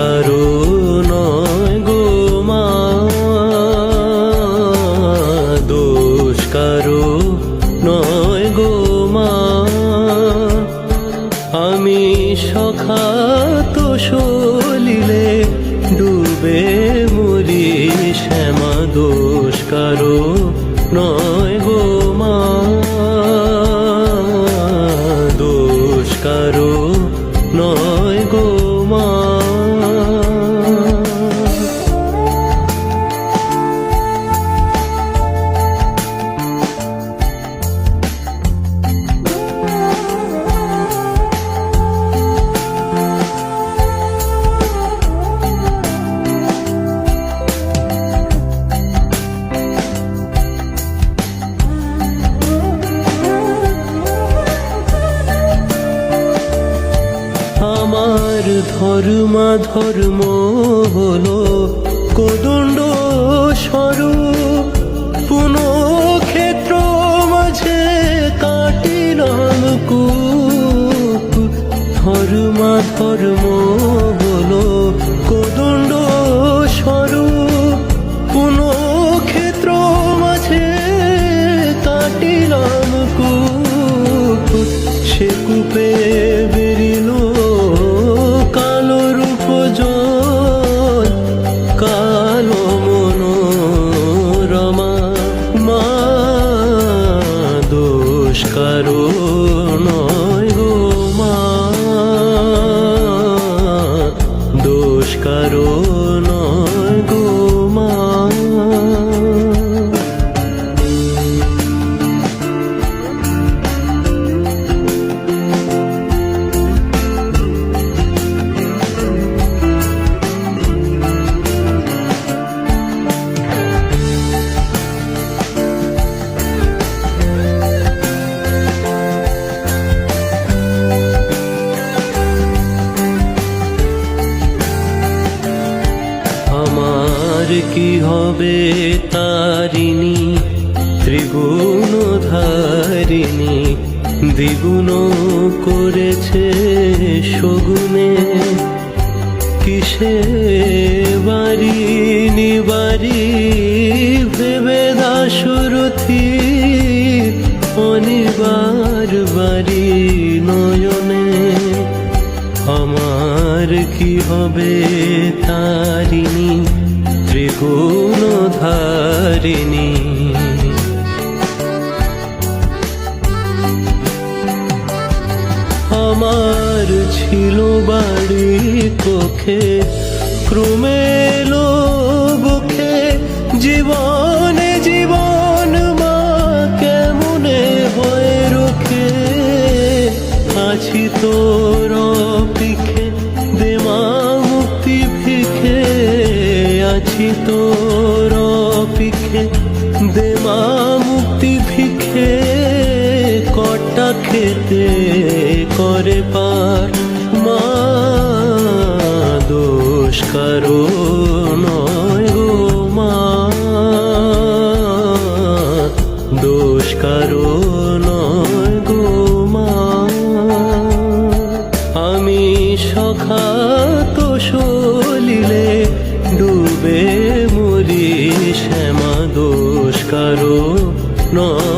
কারও নয় গো মা। দোষ কারও নয় গো মা। আমি সখাত সলিলে ডুবে মরি শ্যামা। দোষ কারও নয় আমার ধর্মা ধর্ম হলো কদণ্ড স্বরূপ। পুন ক্ষেত্র মাঝে কাটিলাম কূপ। ধর্মা ধর্ম দোষ কারও গো মা। দোষ কারও নয় গো কি হবে তারিণী? ত্রিগুণ ধারিণী দ্বিগুণ করেছে সগুনে কিসে বাড়ি নিবারি ভেবে দাসরথী? অনিবার বাড়ি নয়নে। আমার কি হবে তারিণী? ত্রিগুণ ধারিণী। আমার ছিল বাড়ি কোখে, ক্রমে বুকে জীবনে জীবন মা কেমনে হয়ে রোখে। আছি তোর আছি তোর পিখে দেমা মুক্তি ভিখে কটা খেতে করে পার মা? দোষ কারও নয় মা। দোষ কারও নয়